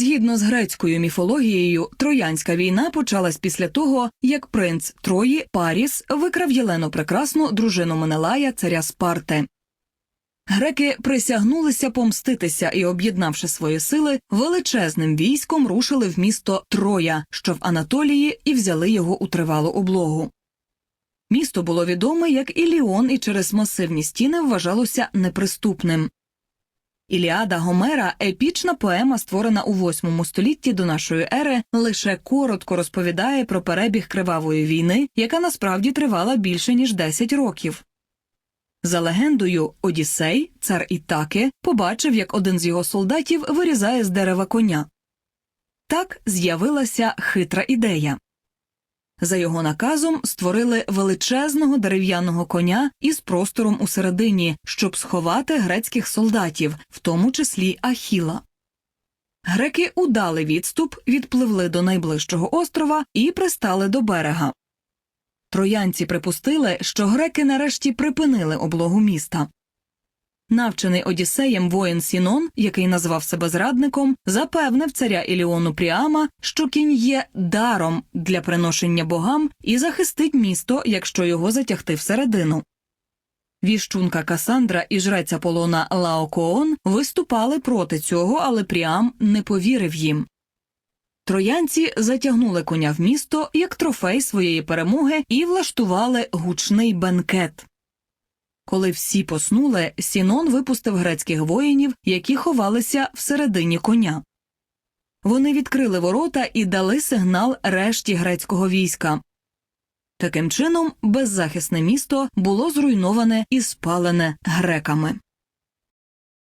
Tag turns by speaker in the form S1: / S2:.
S1: Згідно з грецькою міфологією, Троянська війна почалась після того, як принц Трої Паріс викрав Єлену прекрасну дружину Менелая, царя Спарти. Греки присягнулися помститися і, об'єднавши свої сили, величезним військом рушили в місто Троя, що в Анатолії, і взяли його у тривалу облогу. Місто було відоме як Іліон і через масивні стіни вважалося неприступним. Іліада Гомера епічна поема, створена у VIII столітті до нашої ери, лише коротко розповідає про перебіг кривавої війни, яка насправді тривала більше ніж 10 років. За легендою, Одіссей, цар Ітаки, побачив, як один з його солдатів вирізає з дерева коня. Так з'явилася хитра ідея. За його наказом створили величезного дерев'яного коня із простором усередині, щоб сховати грецьких солдатів, в тому числі Ахіла. Греки удали відступ, відпливли до найближчого острова і пристали до берега. Троянці припустили, що греки нарешті припинили облогу міста. Навчений Одіссеєм воїн Сінон, який назвав себе зрадником, запевнив царя Іліону Пріама, що кінь є даром для приношення богам і захистить місто, якщо його затягти всередину. Віщунка Касандра і жреця Полона Лаокоон виступали проти цього, але Пріам не повірив їм. Троянці затягнули коня в місто як трофей своєї перемоги і влаштували гучний бенкет. Коли всі поснули, Сінон випустив грецьких воїнів, які ховалися всередині коня. Вони відкрили ворота і дали сигнал решті грецького війська. Таким чином, беззахисне місто було зруйноване і спалене греками.